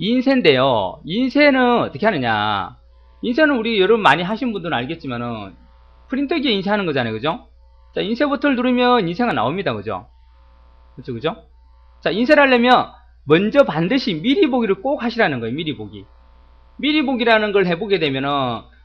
인쇄인데요. 인쇄는 어떻게 하느냐. 인쇄는 우리 여러분 많이 하신 분들은 알겠지만은 프린터기에 인쇄하는 거잖아요. 그죠? 자, 인쇄 버튼을 누르면 인쇄가 나옵니다. 그죠? 그죠? 그죠? 자, 인쇄를 하려면 먼저 반드시 미리 보기를 꼭 하시라는 거예요. 미리 보기. 미리 보기라는 걸 해보게 되면은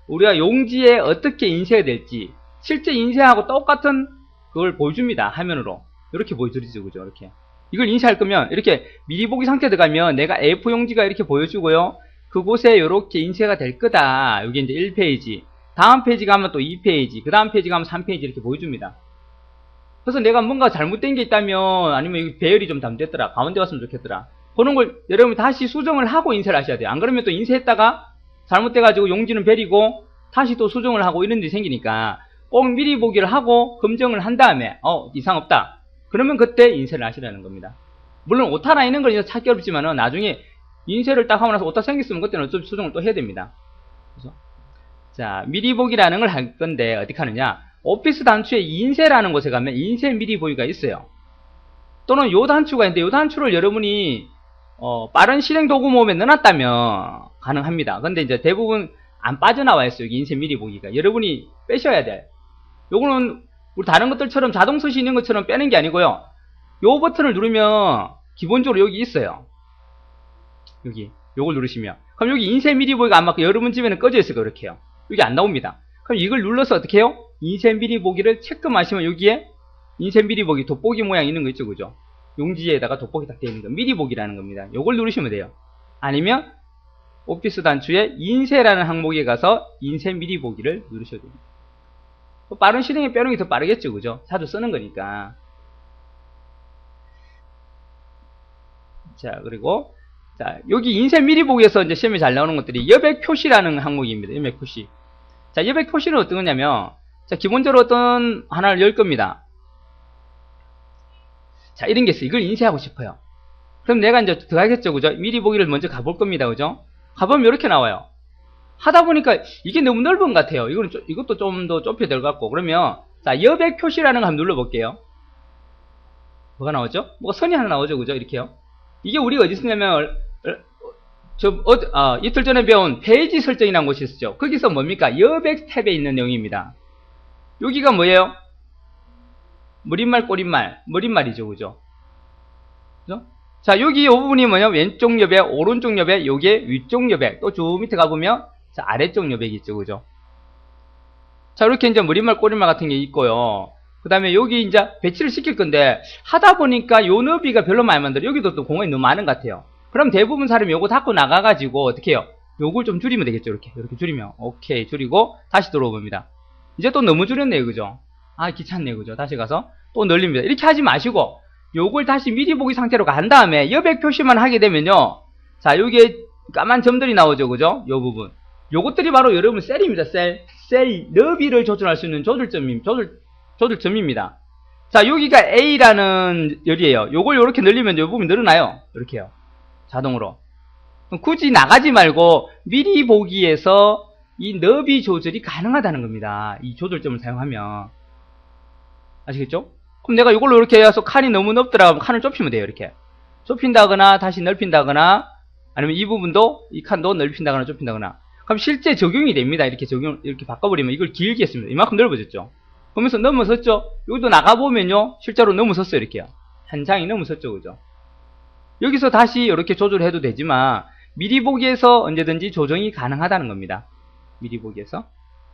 우리가 용지에 어떻게 인쇄가 될지 실제 인쇄하고 똑같은 그걸 보여줍니다. 화면으로. 이렇게 보여드리죠. 그죠? 이렇게. 이걸 인쇄할 거면 이렇게 미리 보기 상태 들어가면 내가 A4 용지가 이렇게 보여주고요. 그곳에 이렇게 인쇄가 될 거다. 여기 이제 1페이지. 다음 페이지 가면 또 2페이지. 그 다음 페이지 가면 3페이지 이렇게 보여줍니다. 그래서 내가 뭔가 잘못된 게 있다면 아니면 배열이 좀 잘못됐더라. 가운데 왔으면 좋겠더라. 그런 걸 여러분이 다시 수정을 하고 인쇄를 하셔야 돼요. 안 그러면 또 인쇄했다가 잘못돼가지고 용지는 베리고 다시 또 수정을 하고 이런 일이 생기니까 꼭 미리 보기를 하고 검증을 한 다음에 어 이상 없다. 그러면 그때 인쇄를 하시라는 겁니다. 물론 오타나 있는 걸 찾기 어렵지만은 나중에 인쇄를 딱 하고 나서 오타 생겼으면 그때는 어차피 수정을 또 해야 됩니다. 그래서 자 미리 보기라는 걸 할 건데 어떻게 하느냐 오피스 단추에 인쇄라는 곳에 가면 인쇄 미리 보기가 있어요. 또는 요 단추가 있는데 요 단추를 여러분이 어, 빠른 실행 도구 모음에 넣어놨다면 가능합니다. 근데 이제 대부분 안 빠져나와 있어요. 인쇄 미리 보기가. 여러분이 빼셔야 돼. 요거는 우리 다른 것들처럼 자동 서시 있는 것처럼 빼는 게 아니고요. 요 버튼을 누르면 기본적으로 여기 있어요. 여기 요걸 누르시면 그럼 여기 인쇄 미리 보기가 아마 그 여러분 집에는 꺼져 있을 거예요. 이렇게요. 여기 안 나옵니다. 그럼 이걸 눌러서 어떻게 해요? 인쇄 미리 보기를 체크마시면 여기에 인쇄 미리 보기 돋보기 모양 있는 거 있죠, 그죠? 용지에다가 돋보기 딱 되어 있는 거 미리 보기라는 겁니다. 요걸 누르시면 돼요. 아니면 오피스 단추에 인쇄라는 항목에 가서 인쇄 미리 보기를 누르셔도 됩니다. 뭐 빠른 실행에 빼는 게더 빠르겠죠, 그죠? 자주 쓰는 거니까. 자, 그리고 자, 여기 인쇄 미리 보기에서 이제 시험에 잘 나오는 것들이 여백 표시라는 항목입니다. 여백 표시. 자, 여백 표시는 어떤 거냐면 자, 기본적으로 어떤 하나를 열 겁니다. 자, 이런 게 있어요. 이걸 인쇄하고 싶어요. 그럼 내가 이제 들어가겠죠, 그죠? 미리 보기를 먼저 가볼 겁니다, 그죠? 가보면 이렇게 나와요. 하다 보니까 이게 너무 넓은 것 같아요. 이거는 좀- 이것도 좀 더 좁혀야 될 것 같고. 그러면, 자, 여백 표시라는 거 한번 눌러볼게요. 뭐가 나오죠? 뭐가 선이 하나 나오죠, 그죠? 이렇게요. 이게 우리가 어디 쓰냐면, 얼- 얼- 저, 어, 아, 이틀 전에 배운 페이지 설정이라는 곳이 있었죠. 거기서 뭡니까? 여백 탭에 있는 내용입니다. 여기가 뭐예요? 머릿말, 꼬릿말, 머릿말이죠, 그죠? 그죠? 자, 여기 이 부분이 뭐냐? 왼쪽 여백, 오른쪽 여백, 요게 위쪽 여백. 또 저 밑에 가보면, 자, 아래쪽 여백이 있죠, 그죠? 자, 이렇게 이제 머릿말, 꼬릿말 같은 게 있고요. 그 다음에 여기 이제 배치를 시킬 건데, 하다 보니까 요 너비가 별로 많이 만들어. 여기도 또 공간이 너무 많은 것 같아요. 그럼 대부분 사람이 요거 닫고 나가가지고, 어떻게 해요? 요걸 좀 줄이면 되겠죠, 이렇게. 이렇게 줄이면. 오케이, 줄이고, 다시 들어옵니다. 이제 또 너무 줄였네요, 그죠? 아, 귀찮네요, 그죠? 다시 가서 또 늘립니다. 이렇게 하지 마시고, 요걸 다시 미리 보기 상태로 간 다음에 여백 표시만 하게 되면요. 자, 요게 까만 점들이 나오죠, 그죠? 요 부분. 요것들이 바로 여러분 셀입니다, 셀. 셀, 너비를 조절할 수 있는 조절점임, 조절, 조절점입니다. 자, 여기가 A라는 열이에요. 요걸 요렇게 늘리면 요 부분이 늘어나요. 이렇게요. 자동으로. 굳이 나가지 말고 미리 보기에서 이 너비 조절이 가능하다는 겁니다. 이 조절점을 사용하면. 아시겠죠? 그럼 내가 이걸로 이렇게 해서 칸이 너무 넓더라 하면 칸을 좁히면 돼요. 이렇게. 좁힌다거나 다시 넓힌다거나 아니면 이 부분도 이 칸도 넓힌다거나 좁힌다거나 그럼 실제 적용이 됩니다. 이렇게 적용 이렇게 바꿔버리면 이걸 길게 했습니다. 이만큼 넓어졌죠. 그러면서 넘어섰죠. 여기도 나가보면요. 실제로 넘어섰어요. 이렇게요. 한 장이 넘어섰죠. 그죠? 여기서 다시 이렇게 조절해도 되지만 미리 보기에서 언제든지 조정이 가능하다는 겁니다. 미리 보기에서.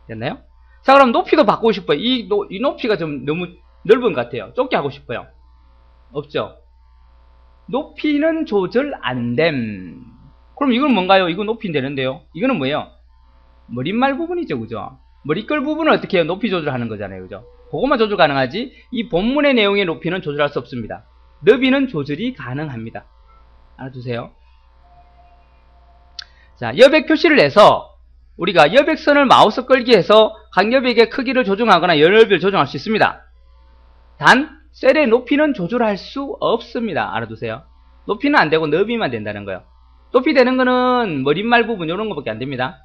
됐나요? 자, 그럼 높이도 바꾸고 싶어요. 이, 노- 이 높이가 좀 너무 넓은 것 같아요. 좁게 하고 싶어요. 없죠? 높이는 조절 안 됨. 그럼 이건 뭔가요? 이거 높이 되는데요. 이거는 뭐예요? 머릿말 부분이죠. 그죠? 머리끌 부분을 어떻게 해요? 높이 조절하는 거잖아요. 그죠? 그것만 조절 가능하지, 이 본문의 내용의 높이는 조절할 수 없습니다. 너비는 조절이 가능합니다. 알아두세요. 자, 여백 표시를 내서 우리가 여백선을 마우스 끌기 해서 각 여백의 크기를 조정하거나 열넓이를 조정할 수 있습니다. 단 셀의 높이는 조절할 수 없습니다. 알아두세요. 높이는 안 되고 너비만 된다는 거예요. 높이 되는 거는 머릿말 부분 이런 거밖에 안 됩니다.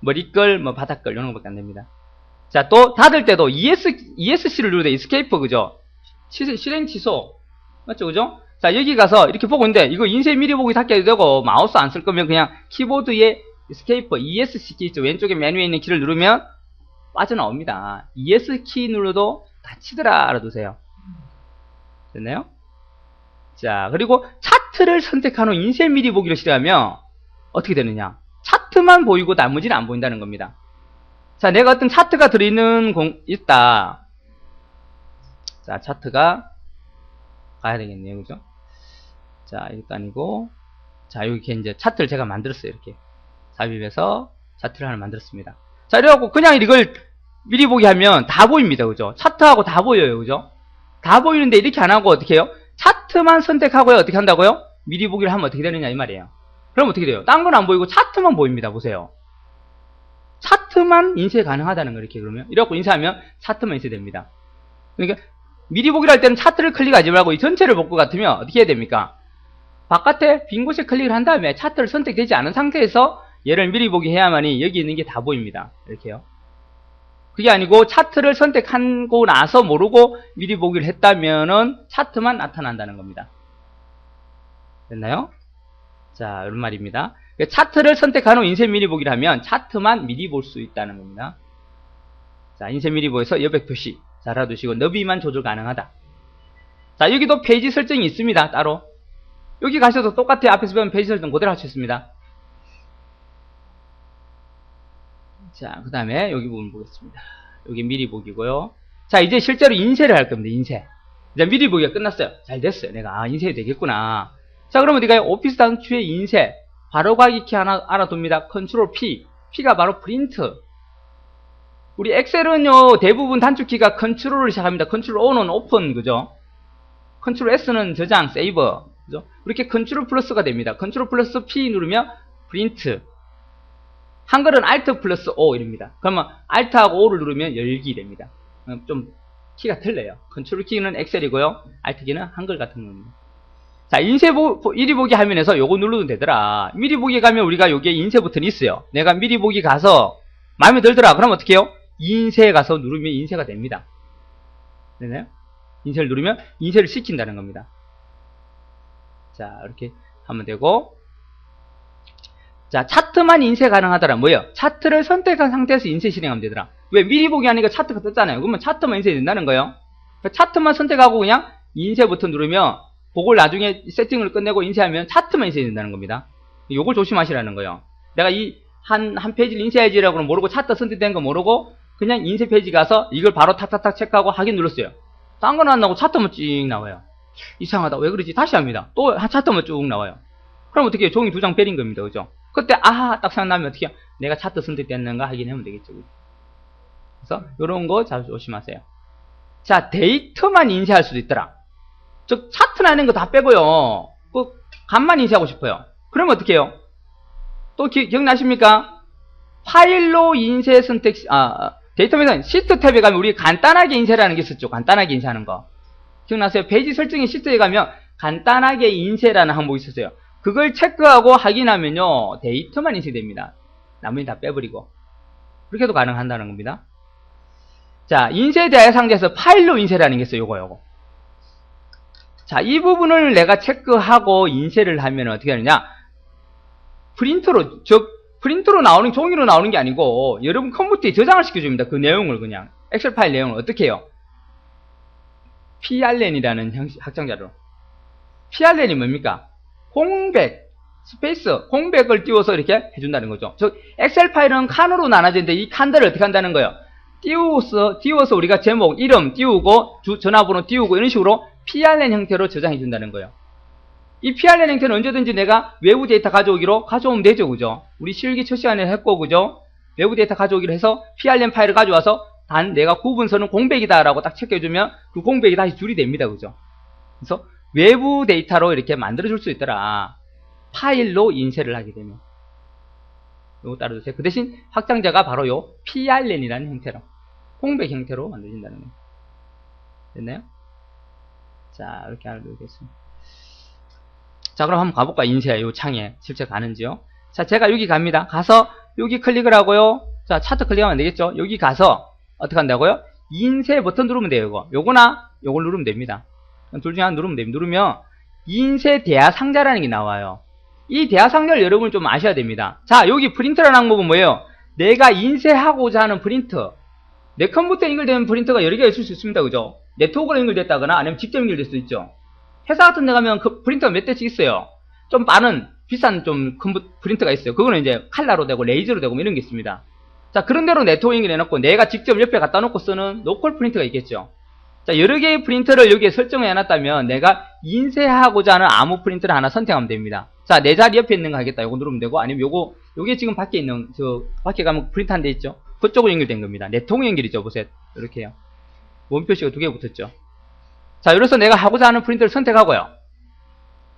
머리끌, 뭐 바닥끌 이런 거밖에 안 됩니다. 자, 또 닫을 때도 ES, ESC를 누르되 escape 그죠? 치- 실행 취소 맞죠, 그죠? 자, 여기 가서 이렇게 보고 있는데, 이거 인쇄 미리 보기 닫게 되고, 마우스 안 쓸 거면 그냥 키보드에 escape, ES 키 있죠. 왼쪽에 메뉴에 있는 키를 누르면 빠져나옵니다. ES 키 눌러도 닫히더라 알아두세요. 됐나요? 자, 그리고 차 트를 선택한 후 인쇄 미리 보기를 실행하면 어떻게 되느냐? 차트만 보이고 나머지는 안 보인다는 겁니다. 자, 내가 어떤 차트가 들어있는 공, 있다. 자, 차트가 가야 되겠네요. 그죠? 자, 이것도 아니고. 자, 여기 이제 차트를 제가 만들었어요. 이렇게. 삽입해서 차트를 하나 만들었습니다. 자, 이래갖고 그냥 이걸 미리 보기 하면 다 보입니다. 그죠? 차트하고 다 보여요. 그죠? 다 보이는데 이렇게 안 하고 어떻게 해요? 차트만 선택하고요. 어떻게 한다고요? 미리 보기를 하면 어떻게 되느냐 이 말이에요. 그럼 어떻게 돼요? 딴 건 안 보이고 차트만 보입니다. 보세요. 차트만 인쇄 가능하다는 거 이렇게 그러면 이래갖고 인쇄하면 차트만 인쇄됩니다. 그러니까 미리 보기를 할 때는 차트를 클릭하지 말고 이 전체를 볼 것 같으면 어떻게 해야 됩니까? 바깥에 빈 곳에 클릭을 한 다음에 차트를 선택되지 않은 상태에서 얘를 미리 보기 해야만이 여기 있는 게 다 보입니다. 이렇게요. 그게 아니고 차트를 선택하고 나서 모르고 미리 보기를 했다면은 차트만 나타난다는 겁니다. 됐나요? 자, 이런 말입니다. 차트를 선택한 후 인쇄 미리 보기를 하면 차트만 미리 볼 수 있다는 겁니다. 자, 인쇄 미리 보에서 여백 표시 잘 알아두시고 너비만 조절 가능하다. 자, 여기도 페이지 설정이 있습니다. 따로. 여기 가셔도 똑같아요. 앞에서 보면 페이지 설정 그대로 할 수 있습니다. 자, 그 다음에 여기 부분 보겠습니다. 여기 미리 보기고요. 자, 이제 실제로 인쇄를 할 겁니다. 인쇄. 이제 미리 보기가 끝났어요. 잘 됐어요. 내가 아, 인쇄 되겠구나. 자, 그러면 어디가요? 오피스 단추의 인쇄. 바로 가기 키 하나 알아둡니다. 컨트롤 P. P가 바로 프린트. 우리 엑셀은요, 대부분 단축키가 컨트롤을 시작합니다. 컨트롤 O는 오픈, 그죠? 컨트롤 S는 저장, 세이버. 그죠? 이렇게 컨트롤 플러스가 됩니다. 컨트롤 플러스 P 누르면 프린트. 한글은 Alt 플러스 O 이럽니다. 그러면 Alt하고 O를 누르면 열기 됩니다. 어, 좀 키가 틀려요. 컨트롤 키는 엑셀이고요. Alt 키는 한글 같은 겁니다. 자, 인쇄 보, 미리 보기 화면에서 요거 누르면 되더라. 미리 보기 가면 우리가 여기에 인쇄 버튼이 있어요. 내가 미리 보기 가서 마음에 들더라. 그럼 어떻게 해요? 인쇄 가서 누르면 인쇄가 됩니다. 되나요? 인쇄를 누르면 인쇄를 시킨다는 겁니다. 자, 이렇게 하면 되고 자, 차트만 인쇄 가능하더라. 뭐예요? 차트를 선택한 상태에서 인쇄 실행하면 되더라. 왜 미리 보기 하니까 차트가 떴잖아요. 그러면 차트만 인쇄 된다는 거예요. 차트만 선택하고 그냥 인쇄 버튼 누르면 그걸 나중에 세팅을 끝내고 인쇄하면 차트만 인쇄 된다는 겁니다. 요걸 조심하시라는 거예요. 내가 이 한, 한 페이지를 인쇄해야지라고 모르고 차트 선택된 거 모르고 그냥 인쇄 페이지 가서 이걸 바로 탁탁탁 체크하고 확인 눌렀어요. 딴 건 안 나오고 차트만 쭉 나와요. 이상하다. 왜 그러지? 다시 합니다. 또 한 차트만 쭉 나와요. 그럼 어떻게 해요? 종이 두 장 빼린 겁니다. 그죠? 그때 아하 딱 생각나면 어떻게 해요? 내가 차트 선택됐는가 확인하면 되겠죠. 그래서 이런 거 잘 조심하세요. 자 데이터만 인쇄할 수도 있더라. 즉 이런 거다 빼고요. 그 간만 인쇄하고 싶어요. 그러면 어떻게 해요? 또 기, 기억나십니까? 파일로 인쇄 선택 아 데이터에서 시트 탭에 가면 우리 간단하게 인쇄라는 게 있었죠. 간단하게 인쇄하는 거. 기억나세요? 페이지 설정의 시트에 가면 간단하게 인쇄라는 항목이 있었어요. 그걸 체크하고 확인하면요. 데이터만 인쇄됩니다. 나머지 다 빼버리고. 그렇게 해도 가능한다는 겁니다. 자, 인쇄 대상자에서 파일로 인쇄라는 게 있어요. 요거, 요거. 자, 이 부분을 내가 체크하고 인쇄를 하면 어떻게 하느냐. 프린터로, 즉, 프린터로 나오는, 종이로 나오는 게 아니고, 여러분 컴퓨터에 저장을 시켜줍니다. 그 내용을 그냥. 엑셀 파일 내용을 어떻게 해요? PRN이라는 학장자로. PRN이 뭡니까? 공백, 스페이스, 공백을 띄워서 이렇게 해준다는 거죠. 즉, 엑셀 파일은 칸으로 나눠지는데 이 칸들을 어떻게 한다는 거예요? 띄워서, 띄워서 우리가 제목, 이름 띄우고, 주, 전화번호 띄우고, 이런 식으로 PRN 형태로 저장해 준다는 거예요. 이 PRN 형태는 언제든지 내가 외부 데이터 가져오기로 가져오면 되죠, 그죠? 우리 실기 첫 시간에 했고, 그죠? 외부 데이터 가져오기로 해서 PRN 파일을 가져와서 단 내가 구분서는 공백이다라고 딱 체크해주면 그 공백이 다시 줄이 됩니다, 그죠? 그래서 외부 데이터로 이렇게 만들어줄 수 있더라. 파일로 인쇄를 하게 되면. 요거 따라주세요. 그 대신 확장자가 바로 요 PRN이라는 형태로, 공백 형태로 만들어진다는 거예요. 됐나요? 자, 이렇게 알려드리겠습니다. 자, 그럼 한번 가볼까? 인쇄, 요 창에. 실제 가는지요? 자, 제가 여기 갑니다. 가서, 여기 클릭을 하고요. 자, 차트 클릭하면 안 되겠죠? 여기 가서, 어떻게 한다고요? 인쇄 버튼 누르면 돼요, 이거. 요거나, 요걸 누르면 됩니다. 둘 중에 하나 누르면 됩니다. 누르면, 인쇄 대하 상자라는 게 나와요. 이 대하 상자를 여러분 좀 아셔야 됩니다. 자, 여기 프린터라는 항목은 뭐예요? 내가 인쇄하고자 하는 프린터. 내 컴퓨터에 연결된 프린터가 여러 개가 있을 수 있습니다. 그죠? 네트워크로 연결됐다거나 아니면 직접 연결될 수도 있죠. 회사 같은 데 가면 그 프린터가 몇 대씩 있어요. 좀 빠른, 비싼 좀 큰 프린터가 있어요. 그거는 이제 칼라로 되고 레이저로 되고 뭐 이런 게 있습니다. 자, 그런 대로 네트워크 연결해 놓고 내가 직접 옆에 갖다 놓고 쓰는 로컬 프린터가 있겠죠. 자, 여러 개의 프린터를 여기에 설정해 놨다면 내가 인쇄하고자 하는 아무 프린터를 하나 선택하면 됩니다. 자, 내 자리 옆에 있는 거 하겠다. 요거 누르면 되고, 아니면 요거, 요게 지금 밖에 있는, 저, 밖에 가면 프린터 한 대 있죠? 그쪽으로 연결된 겁니다. 네트워크 연결이죠. 보세요. 이렇게요. 원표시가 두 개 붙었죠. 자, 이래서 내가 하고자 하는 프린터를 선택하고요.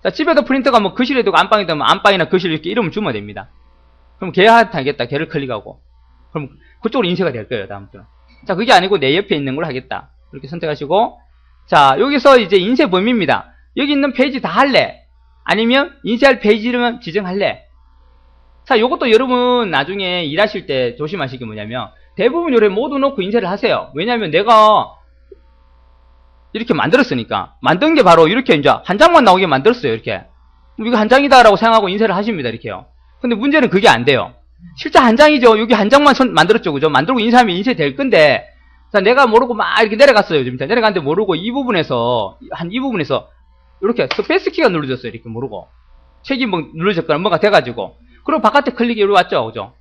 자, 집에도 프린터가 뭐 두고 안방에 두면 안방이나 거실 이렇게 이름을 주면 됩니다. 그럼 걔하겠다. 걔를 클릭하고. 그럼 그쪽으로 인쇄가 될 거예요. 다음부터는. 자, 그게 아니고 내 옆에 있는 걸 하겠다. 이렇게 선택하시고, 자, 여기서 이제 인쇄 범위입니다. 여기 있는 페이지 다 할래? 아니면 인쇄할 페이지를 지정할래? 자, 요것도 여러분 나중에 일하실 때 조심하실 게 뭐냐면, 대부분 요래 모두 놓고 인쇄를 하세요. 왜냐면 내가 이렇게 만들었으니까. 만든 게 바로 이렇게 이제 한 장만 나오게 만들었어요. 이렇게. 이거 한 장이다라고 생각하고 인쇄를 하십니다. 이렇게요. 근데 문제는 그게 안 돼요. 실제 한 장이죠. 여기 한 장만 선- 만들었죠. 그죠? 만들고 인쇄하면 인쇄될 건데, 자, 내가 모르고 막 이렇게 내려갔어요. 지금 내려갔는데 모르고 이 부분에서, 한 이 부분에서, 이렇게 스페이스 키가 눌러졌어요. 이렇게 모르고. 책이 뭐 눌러졌거나 뭐가 돼가지고. 그리고 바깥에 클릭이 이리 왔죠. 그죠?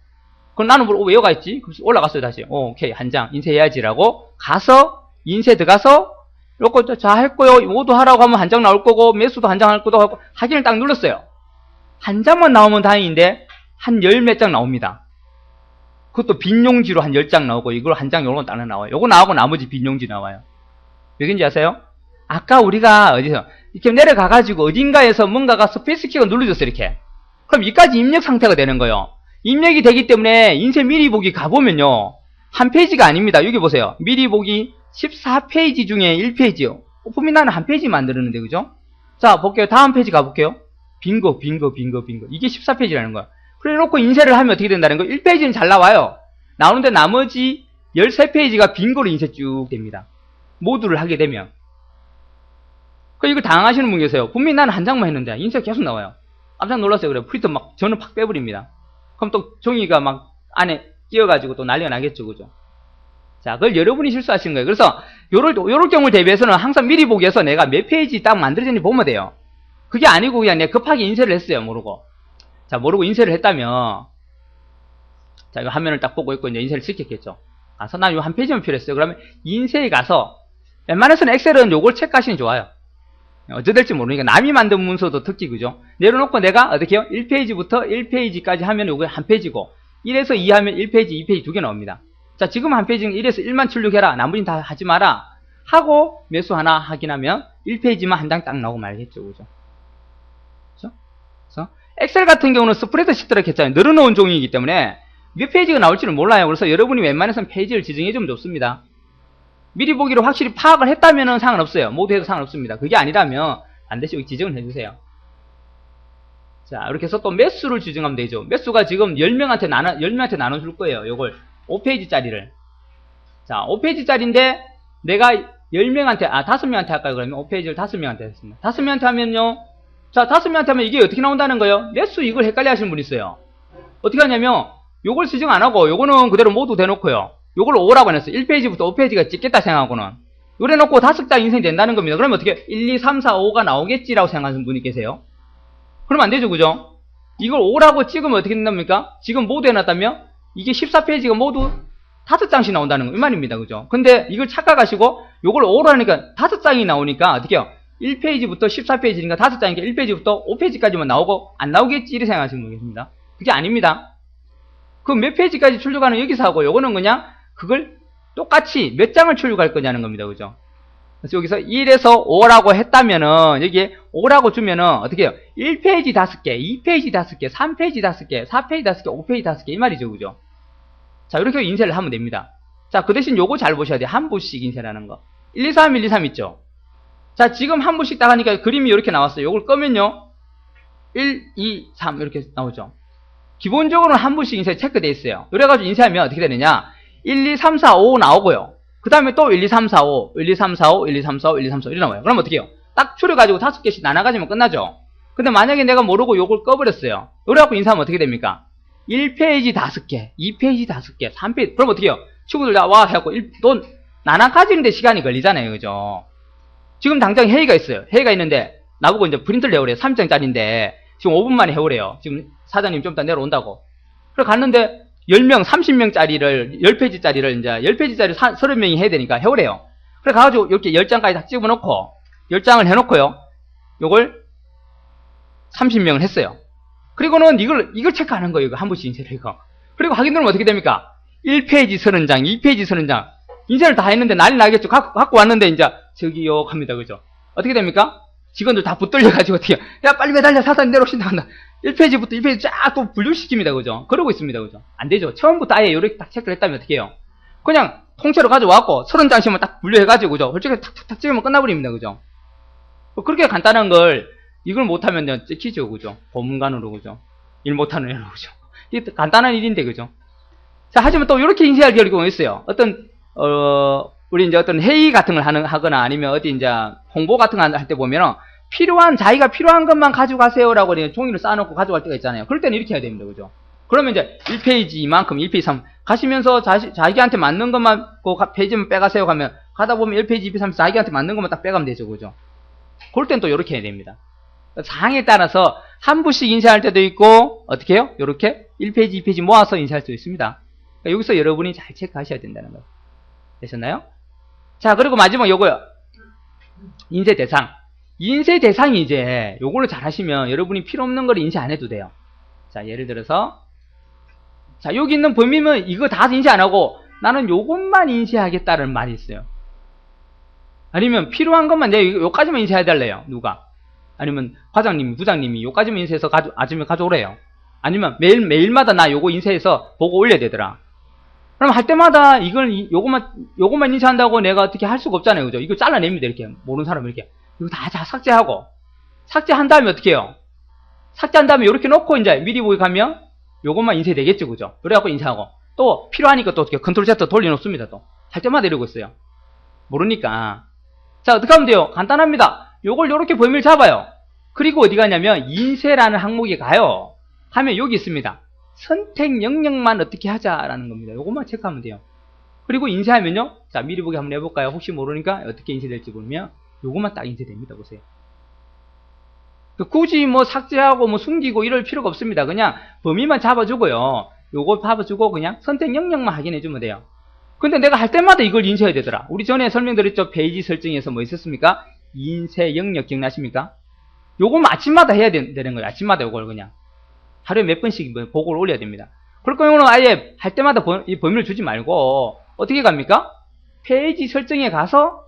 그럼 나는 모르고 왜 여가 있지? 올라갔어요. 다시. 어, 오케이. 한 장 인쇄해야지라고. 가서, 인쇄 들어가서, 요거 자 했고요. 모두 하라고 하면 한 장 나올 거고, 매수도 한 장 할 거도 하고, 확인을 딱 눌렀어요. 한 장만 나오면 다행인데, 한 열 몇 장 나옵니다. 그것도 빈 용지로 한 열 장 나오고, 이걸 한 장 요런 거 따로 나와요. 요거 나오고 나머지 빈 용지 나와요. 왜인지 아세요? 아까 우리가 어디서, 이렇게 내려가가지고 어딘가에서 뭔가가 스페이스 키가 눌러졌어요, 이렇게. 그럼 이까지 입력 상태가 되는 거예요. 입력이 되기 때문에 인쇄 미리 보기 가보면요. 한 페이지가 아닙니다. 여기 보세요. 미리 보기 14페이지 중에 1페이지요. 오프민 나는 한 페이지 만들었는데, 그죠? 자, 볼게요. 다음 페이지 가볼게요. 빙고, 빙고, 빙고, 빙고. 이게 14페이지라는 거야. 그래 놓고 인쇄를 하면 어떻게 된다는 거 1페이지는 잘 나와요. 나오는데 나머지 13페이지가 빙고로 인쇄 쭉 됩니다. 모두를 하게 되면. 그 이거 당하시는 분 계세요. 분명히 나는 한 장만 했는데 인쇄 계속 나와요. 깜짝 놀랐어요. 그래. 프린터 막 저는 팍 빼버립니다. 그럼 또 종이가 막 안에 끼어가지고 또 난리가 나겠죠. 그죠? 자, 그걸 여러분이 실수하신 거예요. 그래서 요럴, 요럴 경우를 대비해서는 항상 미리 보기에서 내가 몇 페이지 딱 만들어졌는지 보면 돼요. 그게 아니고 그냥 내가 급하게 인쇄를 했어요. 모르고. 자, 모르고 인쇄를 했다면 자, 이거 화면을 딱 보고 있고 이제 인쇄를 시켰겠죠. 가서 난요한 페이지만 필요했어요. 그러면 인쇄에 가서 웬만해서는 엑셀은 요걸 체크하시는 게 좋아요. 어찌 될지 모르니까 남이 만든 문서도 특기 그죠? 내려놓고 내가 어떻게 해요? 1페이지부터 1페이지까지 하면 요거 한 페이지고 1에서 2 하면 1페이지, 2페이지 두 개 나옵니다. 자, 지금 한 페이지는 1에서 1만 출력해라. 나머지는 다 하지 마라. 하고 매수 하나 확인하면 1페이지만 한 장 딱 나오고 말겠죠. 그죠? 그래서 엑셀 같은 경우는 스프레드시트라고 했잖아요. 늘어놓은 종이기 때문에 몇 페이지가 나올지는 몰라요. 그래서 여러분이 웬만해서는 페이지를 지정해 주면 좋습니다. 미리 보기로 확실히 파악을 했다면 상관없어요. 모두 해도 상관없습니다. 그게 아니라면 반드시 지정을 해주세요. 자, 이렇게 해서 또 매수를 지정하면 되죠. 매수가 지금 10명한테 나눠, 10명한테 나눠줄 거예요. 요걸 5페이지짜리를. 자, 5페이지짜리인데 내가 10명한테, 아, 5명한테 할까요? 그러면 5페이지를 5명한테 했습니다. 5명한테 하면요. 자, 5명한테 하면 이게 어떻게 나온다는 거예요? 매수 이걸 헷갈려 하시는 분 있어요. 어떻게 하냐면 요걸 지정 안 하고 요거는 그대로 모두 대놓고요. 요걸 5라고 해놨어요. 1페이지부터 5페이지가 찍겠다 생각하고는. 요래 놓고 다섯 장 인쇄이 된다는 겁니다. 그러면 어떻게 1, 2, 3, 4, 5가 나오겠지라고 생각하시는 분이 계세요. 그러면 안 되죠. 그죠? 이걸 5라고 찍으면 어떻게 된답니까? 지금 모두 해놨다면 이게 14페이지가 모두 다섯 장씩 나온다는 거, 이 말입니다. 그죠? 근데 이걸 착각하시고 요걸 5로 하니까 다섯 장이 나오니까 어떻게 해요? 1페이지부터 14페이지니까 다섯 장이니까 1페이지부터 5페이지까지만 나오고 안 나오겠지 이렇게 생각하시는 분 계십니다. 그게 아닙니다. 그 몇 페이지까지 출력하는 여기서 하고 요거는 그냥 그걸 똑같이 몇 장을 출력할 거냐는 겁니다. 그죠? 그래서 여기서 1에서 5라고 했다면은 여기에 5라고 주면은 어떻게 해요? 1페이지 5개, 2페이지 5개, 3페이지 5개, 4페이지 5개, 5페이지 5개 이 말이죠. 그죠? 자, 이렇게 인쇄를 하면 됩니다. 자, 그 대신 요거 잘 보셔야 돼요. 한 부씩 인쇄라는 거. 1, 2, 3, 1, 2, 3 있죠? 자, 지금 한 부씩 딱 하니까 그림이 이렇게 나왔어요. 요걸 끄면요. 1, 2, 3 이렇게 나오죠. 기본적으로는 한 부씩 인쇄 체크되어 있어요. 그래가지고 인쇄하면 어떻게 되느냐. 1, 2, 3, 4, 5 나오고요. 그 다음에 또 1, 2, 3, 4, 5, 1, 2, 3, 4, 5, 1, 2, 3, 4, 5, 1, 2, 3, 4, 5 이렇게 나와요. 그럼 어떻게 해요? 딱 줄여가지고 다섯 개씩 나눠가지면 끝나죠. 근데 만약에 내가 모르고 요걸 꺼버렸어요. 요래갖고 인사하면 어떻게 됩니까? 1페이지 다섯 개, 2페이지 다섯 개, 3페이지. 그럼 어떻게 해요? 친구들 다 와, 해갖고 일, 돈 나눠가지는데 시간이 걸리잖아요. 그죠? 지금 당장 회의가 있어요. 회의가 있는데 나보고 이제 프린트를 내오래요. 3장짜리인데 지금 5분 만에 해오래요. 지금 사장님 좀 이따 내려온다고. 그래 갔는데 10명, 30명짜리를 10페이지짜리를 이제 10페이지짜리 30명이 해야 되니까 해오래요. 그래 가가지고 이렇게 10장까지 다 찍어놓고 10장을 해놓고요. 요걸 30명을 했어요. 그리고는 이걸 이걸 체크하는 거예요. 이거 한 번씩 인쇄를 이거. 그리고 확인 누르면 어떻게 됩니까? 1페이지 30장, 2페이지 30장. 인쇄를 다 했는데 난리 나겠죠. 갖고, 갖고 왔는데 이제 저기요 갑니다. 그죠? 어떻게 됩니까? 직원들 다 붙들려가지고 어떻게? 야 빨리 매달려 사장 내려오신다 한다. 1페이지부터 2페이지 쫙 또 분류시킵니다. 그죠? 그러고 있습니다. 그죠? 안 되죠. 처음부터 아예 이렇게 딱 체크를 했다면 어떻게 해요? 그냥 통째로 가져와갖고 30장씩만 딱 분류해가지고 그죠? 솔직히 탁탁탁 찍으면 끝나버립니다. 그죠? 뭐 그렇게 간단한 걸 이걸 못하면 찍히죠. 그죠? 법문관으로 그죠? 일 못하는 애로 그죠? 이게 간단한 일인데 그죠? 자, 하지만 또 이렇게 인쇄할 경우가 있어요. 어떤 어 우리 이제 어떤 회의 같은 걸 하는 하거나 아니면 어디 이제 홍보 같은 거 할 때 보면은 필요한 자기가 필요한 것만 가져가세요라고 이렇게 종이를 쌓아놓고 가져갈 때가 있잖아요. 그럴 때는 이렇게 해야 됩니다, 그죠? 그러면 이제 1페이지 이만큼, 1페이지 3 가시면서 자시, 자기한테 맞는 것만 그 가- 페이지만 빼가세요 가면 가다 보면 1페이지, 2페이지 3 자기한테 맞는 것만 딱 빼가면 되죠, 그죠? 그럴 땐 또 이렇게 해야 됩니다. 상에 따라서 한 부씩 인쇄할 때도 있고 어떻게 해요? 이렇게 1페이지, 2페이지 모아서 인쇄할 수도 있습니다. 그러니까 여기서 여러분이 잘 체크하셔야 된다는 거예요. 되셨나요? 자, 그리고 마지막 요거요. 인쇄 대상. 인쇄 대상이 이제 요거를 잘 하시면 여러분이 필요 없는 걸 인쇄 안 해도 돼요. 자, 예를 들어서 자, 여기 있는 범위면 이거 다 인쇄 안 하고 나는 요것만 인쇄하겠다는 말이 있어요. 아니면 필요한 것만 내가 요- 요까지만 인쇄해 달래요. 누가? 아니면 과장님이, 부장님이 요까지만 인쇄해서 가져, 아침에 가져오래요. 아니면 매일, 매일마다 나 요거 인쇄해서 보고 올려야 되더라. 그럼 할 때마다 이걸, 이- 요것만, 요것만 인쇄한다고 내가 어떻게 할 수가 없잖아요. 그죠? 이거 잘라냅니다. 이렇게. 모르는 사람은 이렇게. 이거 다, 다 삭제하고. 삭제한 다음에 어떻게 해요? 삭제한 다음에 이렇게 놓고 이제 미리 보기 가면 요것만 인쇄되겠죠. 그죠? 그래갖고 인쇄하고. 또 필요하니까 또 어떻게 컨트롤 Z 돌려놓습니다. 또. 할 때마다 이러고 있어요. 모르니까. 자, 어떻게 하면 돼요? 간단합니다. 요걸 요렇게 범위를 잡아요. 그리고 어디 가냐면 인쇄라는 항목에 가요. 하면 여기 있습니다. 선택 영역만 어떻게 하자라는 겁니다. 요것만 체크하면 돼요. 그리고 인쇄하면요. 자, 미리 보기 한번 해볼까요? 혹시 모르니까 어떻게 인쇄될지 모르면 요것만 딱 인쇄됩니다. 보세요. 그 굳이 뭐 삭제하고 뭐 숨기고 이럴 필요가 없습니다. 그냥 범위만 잡아주고요. 요거 잡아주고 그냥 선택 영역만 확인해주면 돼요. 근데 내가 할 때마다 이걸 인쇄해야 되더라. 우리 전에 설명드렸죠. 페이지 설정에서 뭐 있었습니까? 인쇄 영역 기억나십니까? 요거만 아침마다 해야 되, 는 거예요. 아침마다 요걸 그냥. 하루에 몇 번씩 뭐 보고를 올려야 됩니다. 그럴 거면은 아예 할 때마다 범- 이 범위를 주지 말고 어떻게 갑니까? 페이지 설정에 가서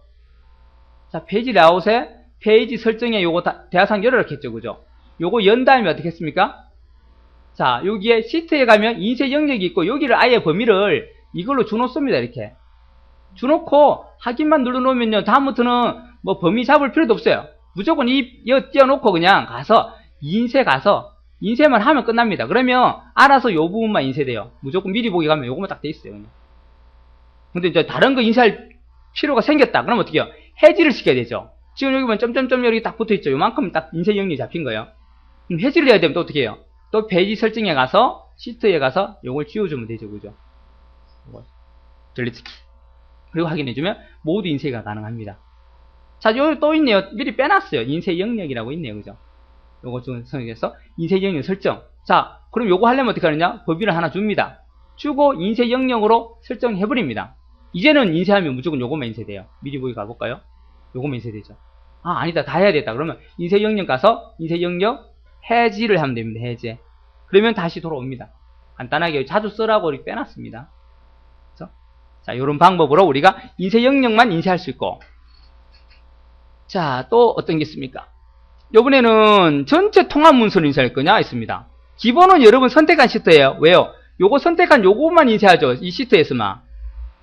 자 페이지 레아웃에 페이지 설정에 요거 다, 대하상 열어놓겠죠 그죠? 요거 연 다음에 어떻게 했습니까? 자 여기에 시트에 가면 인쇄 영역이 있고 여기를 아예 범위를 이걸로 주놓습니다 이렇게 주놓고 확인만 눌러놓으면요 다음부터는 뭐 범위 잡을 필요도 없어요. 무조건 이여 띄워놓고 그냥 가서 인쇄 가서 인쇄만 하면 끝납니다. 그러면 알아서 요 부분만 인쇄돼요. 무조건 미리 보기 가면 요거만 딱 돼 있어요 그냥. 근데 이제 다른 거 인쇄할 필요가 생겼다. 그러면 어떻게 해요? 해지를 시켜야 되죠. 지금 여기 보면 점점점 여기 딱 붙어 있죠. 요만큼 딱 인쇄 영역이 잡힌 거예요. 그럼 해지를 해야 되면 또 어떻게 해요? 또 페이지 설정에 가서 시트에 가서 요걸 지워주면 되죠 그죠? 키. 그리고 확인해주면 모두 인쇄가 가능합니다. 자, 여기 또 있네요. 미리 빼놨어요. 인쇄 영역이라고 있네요. 그죠? 요거 중 선에서 인쇄 영역 설정. 자, 그럼 요거 하려면 어떻게 하느냐? 법인을 하나 줍니다. 주고 인쇄 영역으로 설정해버립니다. 이제는 인쇄하면 무조건 요거만 인쇄돼요. 미리 보기 가볼까요? 요거만 인쇄되죠. 아, 아니다. 다 해야 되다. 그러면 인쇄 영역 가서 인쇄 영역 해지를 하면 됩니다. 해제. 그러면 다시 돌아옵니다. 간단하게 자주 쓰라고 빼놨습니다. 그래서 자, 이런 방법으로 우리가 인쇄 영역만 인쇄할 수 있고. 자, 또 어떤 게 있습니까? 요번에는 전체 통합 문서를 인쇄할 거냐? 있습니다. 기본은 여러분 선택한 시트예요. 왜요? 요거 선택한 요것만 인쇄하죠. 이 시트에서만.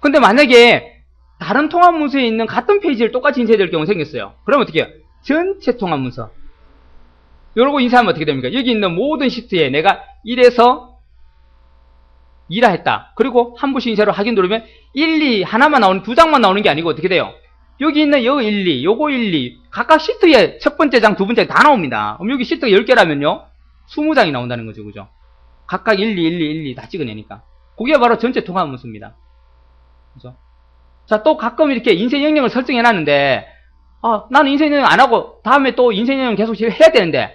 근데 만약에 다른 통합 문서에 있는 같은 페이지를 똑같이 인쇄될 경우 생겼어요. 그럼 어떻게 해요? 전체 통합 문서. 요러고 인쇄하면 어떻게 됩니까? 여기 있는 모든 시트에 내가 1에서 2라 했다. 그리고 한 부씩 인쇄로 확인 누르면 1, 2 하나만 나오는 두 장만 나오는 게 아니고 어떻게 돼요? 여기 있는 여 1, 2, 요거 1, 2, 각각 시트에 첫 번째 장, 두 번째 장 다 나옵니다. 그럼 여기 시트가 10개라면요? 20장이 나온다는 거죠, 그죠? 각각 1, 2, 1, 2, 1, 2 다 찍어내니까. 그게 바로 전체 통합 문수입니다. 그죠? 자, 또 가끔 이렇게 인쇄 영역을 설정해 놨는데, 아, 나는 인쇄 영역 안 하고, 다음에 또 인쇄 영역 계속 해야 되는데,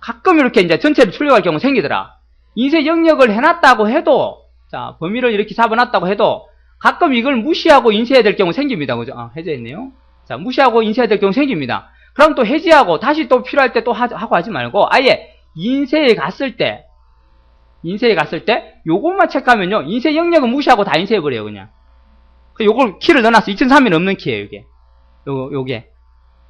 가끔 이렇게 이제 전체를 출력할 경우 생기더라. 인쇄 영역을 해놨다고 해도, 자, 범위를 이렇게 잡아놨다고 해도, 가끔 이걸 무시하고 인쇄해야 될 경우 생깁니다. 그죠? 아, 해제했네요. 자, 무시하고 인쇄해야 될 경우 생깁니다. 그럼 또 해지하고, 다시 또 필요할 때 또 하고 하지 말고, 아예 인쇄에 갔을 때, 인쇄에 갔을 때, 요것만 체크하면요, 인쇄 영역은 무시하고 다 인쇄해버려요, 그냥. 그 요걸 키를 넣어놨어. 2003이 넘는 키예요, 이게. 요, 요게.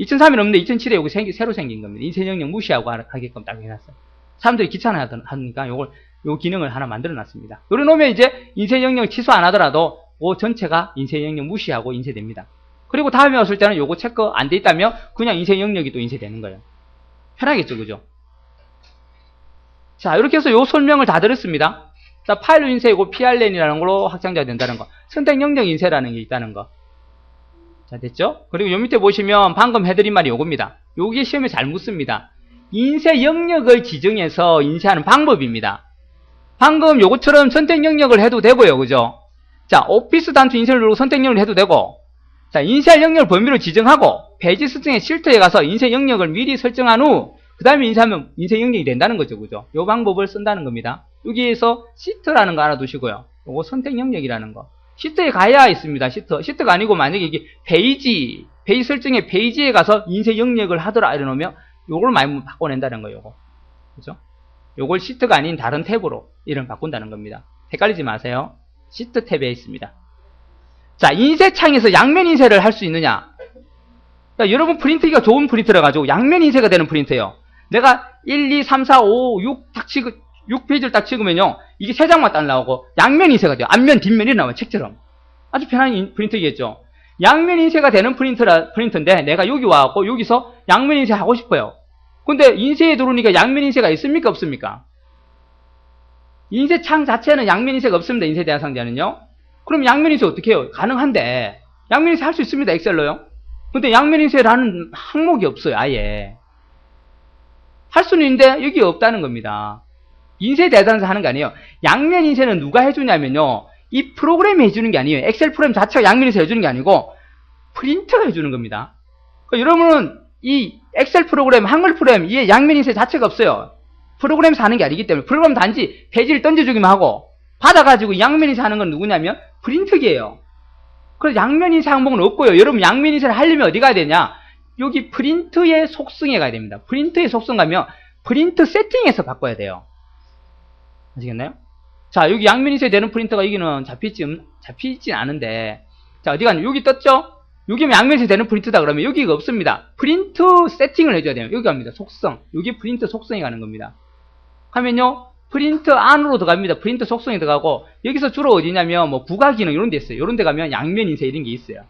2003이 넘는데 2007에 요거 생기, 새로 생긴 겁니다. 인쇄 영역 무시하고 하- 하게끔 딱 해놨어요. 사람들이 귀찮아 하던- 하니까 요걸, 요 기능을 하나 만들어 놨습니다. 요래 놓으면 이제 인쇄 영역 취소 안 하더라도, 그 전체가 인쇄 영역 무시하고 인쇄됩니다. 그리고 다음에 왔을 때는 요거 체크 안 돼 있다면, 그냥 인쇄 영역이 또 인쇄되는 거예요. 편하겠죠, 그죠? 자, 이렇게 해서 요 설명을 다 드렸습니다. 자, 파일 인쇄이고 PRN이라는 걸로 확장돼야 된다는 거. 선택 영역 인쇄라는 게 있다는 거. 자, 됐죠? 그리고 요 밑에 보시면 방금 해드린 말이 요겁니다. 요게 시험에 잘 묻습니다. 인쇄 영역을 지정해서 인쇄하는 방법입니다. 방금 요것처럼 선택 영역을 해도 되고요. 그죠? 자, 오피스 단투 인쇄를 누르고 선택 영역을 해도 되고, 자, 인쇄 영역 범위를 지정하고, 페이지 설정의 실터에 가서 인쇄 영역을 미리 설정한 후, 그 다음에 인쇄하면 인쇄 영역이 된다는 거죠. 그죠? 요 방법을 쓴다는 겁니다. 여기에서 시트라는 거 알아두시고요. 요거 선택 영역이라는 거. 시트에 가야 있습니다. 시트. 시트가 아니고 만약에 이게 페이지, 페이지 설정의 페이지에 가서 인쇄 영역을 하더라 이러면 요걸 많이 바꿔낸다는 거예요. 요거. 그죠? 요걸 시트가 아닌 다른 탭으로 이름 바꾼다는 겁니다. 헷갈리지 마세요. 시트 탭에 있습니다. 자, 인쇄 창에서 양면 인쇄를 할 수 있느냐? 야, 여러분 프린트기가 좋은 프린터라 가지고 양면 인쇄가 되는 프린터예요. 내가 1, 2, 3, 4, 5, 6딱 찍, 6페이지를 딱 찍으면요. 이게 세 장만 딱 나오고 양면 인쇄가 돼요. 앞면, 뒷면이 나와요. 책처럼. 아주 편한 인- 프린터겠죠. 양면 인쇄가 되는 프린터라, 프린터인데 내가 여기 와갖고 여기서 양면 인쇄 하고 싶어요. 근데 인쇄에 들어오니까 양면 인쇄가 있습니까? 없습니까? 인쇄 창 자체는 양면 인쇄가 없습니다. 인쇄 대상자는요. 그럼 양면 인쇄 어떻게 해요? 가능한데 양면 인쇄 할 수 있습니다. 엑셀로요. 근데 양면 인쇄라는 항목이 없어요. 아예. 할 수는 있는데 여기 없다는 겁니다. 인쇄 대상자 하는 거 아니에요. 양면 인쇄는 누가 해주냐면요. 이 프로그램이 해주는 게 아니에요. 엑셀 프로그램 자체가 양면 인쇄 해주는 게 아니고 프린터가 해주는 겁니다. 그러니까 여러분은 이 엑셀 프로그램, 한글 프로그램, 이게 양면 인쇄 자체가 없어요. 프로그램에서 하는 게 아니기 때문에 프로그램 단지 페이지를 던져주기만 하고 받아가지고 양면 인쇄 하는 건 누구냐면 프린트기예요. 그래서 양면 인쇄 항목은 없고요. 여러분 양면 인쇄를 하려면 어디 가야 되냐? 여기 프린트의 속성에 가야 됩니다. 프린트의 속성 가면 프린트 세팅에서 바꿔야 돼요. 아시겠나요? 자, 여기 양면 인쇄 되는 프린터가 여기는 잡히지, 잡히진 않은데, 자, 어디 가냐? 여기 떴죠? 여기면 양면 인쇄 되는 프린트다 그러면 여기가 없습니다. 프린트 세팅을 해줘야 돼요. 여기 갑니다. 속성. 여기 프린트 속성이 가는 겁니다. 하면요, 프린트 안으로 들어갑니다. 프린트 속성이 들어가고, 여기서 주로 어디냐면, 뭐, 부가 기능 이런 데 있어요. 이런 데 가면 양면 인쇄 이런 게 있어요.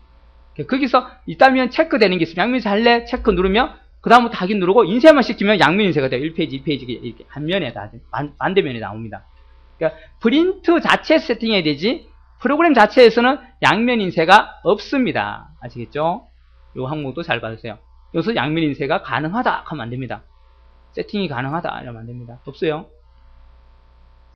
거기서 있다면 체크되는 게 있으면 양면 인쇄 할래? 체크 누르면, 그 다음부터 확인 누르고, 인쇄만 시키면 양면 인쇄가 돼요. 1페이지, 2페이지, 이렇게 한 면에 다, 반, 반대면에 나옵니다. 그러니까, 프린트 자체 세팅해야 되지, 프로그램 자체에서는 양면 인쇄가 없습니다. 아시겠죠? 이 항목도 잘 봐주세요. 여기서 양면 인쇄가 가능하다 하면 안 됩니다. 세팅이 가능하다 이러면 안 됩니다. 없어요.